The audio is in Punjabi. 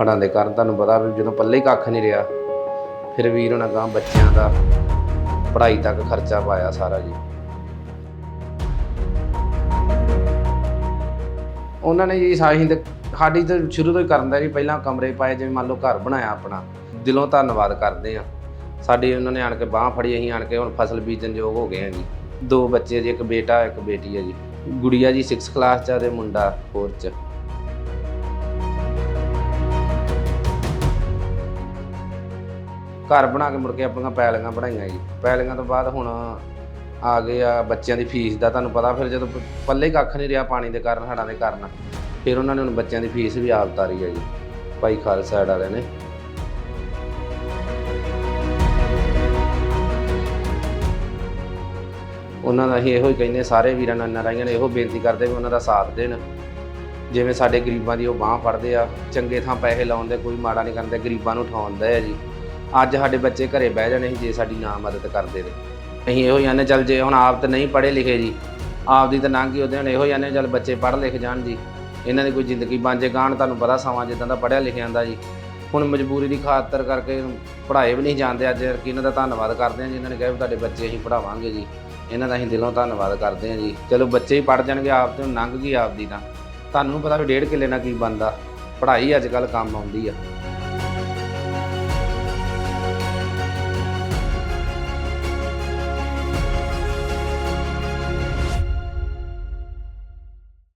ਹੜਾਂ ਦੇ ਕਾਰਨ ਤੁਹਾਨੂੰ ਪਤਾ ਵੀ ਜਦੋਂ ਪੱਲੇ ਹੀ ਕੱਖ ਨਹੀਂ ਰਿਹਾ, ਫਿਰ ਵੀਰ ਉਹਨਾਂ ਗਾਂ ਬੱਚਿਆਂ ਦਾ ਪੜ੍ਹਾਈ ਤੱਕ ਖਰਚਾ ਪਾਇਆ ਸਾਰਾ ਜੀ। ਉਹਨਾਂ ਨੇ ਜੀ ਸਾਹੀ ਤੇ ਸਾਡੀ ਤਾਂ ਸ਼ੁਰੂ ਤੋਂ ਹੀ ਕਰਨ ਦਾ ਜੀ, ਪਹਿਲਾਂ ਕਮਰੇ ਪਾਏ, ਜਿਵੇਂ ਮੰਨ ਲਓ ਘਰ ਬਣਾਇਆ ਆਪਣਾ, ਦਿਲੋਂ ਧੰਨਵਾਦ ਕਰਦੇ ਆ ਸਾਡੀ ਉਹਨਾਂ ਨੇ ਆਣ ਕੇ ਬਾਹ ਫੜੀ, ਅਸੀਂ ਆਣ ਕੇ ਹੁਣ ਫਸਲ ਬੀਜਣ ਯੋਗ ਹੋ ਗਏ ਆ ਜੀ। ਦੋ ਬੱਚੇ ਜੀ, ਇੱਕ ਬੇਟਾ, ਇੱਕ ਬੇਟੀ ਹੈ ਜੀ। ਗੁੜੀਆ ਜੀ 6th ਕਲਾਸ ਚ ਆ ਤੇ ਮੁੰਡਾ 4th ਚ। ਘਰ ਬਣਾ ਕੇ ਮੁੜ ਕੇ ਆਪਣੀਆਂ ਪੈਲੀਆਂ ਬਣਾਈਆਂ ਜੀ। ਪੈਲੀਆਂ ਤੋਂ ਬਾਅਦ ਹੁਣ ਆ ਗਏ ਆ ਬੱਚਿਆਂ ਦੀ ਫੀਸ ਦਾ ਤੁਹਾਨੂੰ ਪਤਾ, ਫਿਰ ਜਦੋਂ ਪੱਲੇ ਕੱਖ ਨਹੀਂ ਰਿਹਾ ਪਾਣੀ ਦੇ ਕਾਰਨ, ਹੜ੍ਹਾਂ ਦੇ ਕਾਰਨ, ਫਿਰ ਉਹਨਾਂ ਨੇ ਹੁਣ ਬੱਚਿਆਂ ਦੀ ਫੀਸ ਵੀ ਆਪ ਤਾਰੀ ਹੈ ਜੀ, ਭਾਈ ਖਾਲਸਾ ਸਾਈਡ ਵਾਲਿਆਂ ਨੇ। ਉਹਨਾਂ ਦਾ ਅਸੀਂ ਇਹੋ ਹੀ ਕਹਿੰਦੇ ਸਾਰੇ ਵੀਰਾਂ ਨਾਲ ਨਾਰਾਇਆਂ ਨੇ, ਇਹੋ ਬੇਨਤੀ ਕਰਦੇ ਵੀ ਉਹਨਾਂ ਦਾ ਸਾਥ ਦੇਣ। ਜਿਵੇਂ ਸਾਡੇ ਗਰੀਬਾਂ ਦੀ ਉਹ ਬਾਹ ਫੜਦੇ ਆ, ਚੰਗੇ ਥਾਂ ਪੈਸੇ ਲਾਉਣ ਦੇ, ਕੋਈ ਮਾੜਾ ਨਹੀਂ ਕਰਦੇ ਗਰੀਬਾਂ ਨੂੰ ਉਠਾਉਂਦੇ ਆ ਜੀ। ਅੱਜ ਸਾਡੇ ਬੱਚੇ ਘਰੇ ਬਹਿ ਜਾਣੇ ਸੀ, ਜੇ ਸਾਡੀ ਨਾ ਮਦਦ ਕਰਦੇ ਤੇ। ਅਸੀਂ ਇਹੋ ਹੀ ਆਨੇ, ਚੱਲ ਜੇ ਹੁਣ ਆਪ ਤਾਂ ਨਹੀਂ ਪੜ੍ਹੇ ਲਿਖੇ ਜੀ, ਆਪ ਦੀ ਤਾਂ ਲੰਘ ਗਈ ਉਹਦੇ ਹੁਣ ਇਹੋ ਹੀ ਆਨੇ, ਚੱਲ ਬੱਚੇ ਪੜ੍ਹ ਲਿਖ ਜਾਣ ਜੀ। ਇਹਨਾਂ ਦੀ ਕੋਈ ਜ਼ਿੰਦਗੀ ਬਣ ਜੇ ਗਾਣ ਤੁਹਾਨੂੰ ਪਤਾ ਸਮਾਂ ਜਿੱਦਾਂ ਦਾ ਪੜ੍ਹਿਆ ਲਿਖਿਆ ਜਾਂਦਾ ਜੀ। ਹੁਣ ਮਜਬੂਰੀ ਦੀ ਖਾਤਰ ਕਰਕੇ ਪੜ੍ਹਾਏ ਵੀ ਨਹੀਂ ਜਾਂਦੇ ਅੱਜ ਕਿ ਇਹਨਾਂ ਦਾ ਧੰਨਵਾਦ ਕਰਦੇ ਹਾਂ ਜੀ, ਇਹਨਾਂ ਨੇ ਕਿਹਾ ਵੀ ਤੁਹਾਡੇ ਬੱਚੇ ਅਸੀਂ ਪੜ੍ਹਾਵਾਂਗੇ ਜੀ। ਇਹਨਾਂ ਦਾ ਅਸੀਂ ਦਿਲੋਂ ਧੰਨਵਾਦ ਕਰਦੇ ਹਾਂ ਜੀ। ਚਲੋ ਬੱਚੇ ਹੀ ਪੜ੍ਹ ਜਾਣਗੇ, ਆਪ ਤੇ ਲੰਘ ਗਈ ਆਪ ਦੀ ਤਾਂ। ਤੁਹਾਨੂੰ ਪਤਾ ਵੀ ਡੇਢ ਕਿੱਲੇ ਨਾਲ ਕੀ ਬਣਦਾ। ਪੜ੍ਹਾਈ ਅੱਜ ਕੱਲ ਕੰਮ ਆਉਂਦੀ ਆ।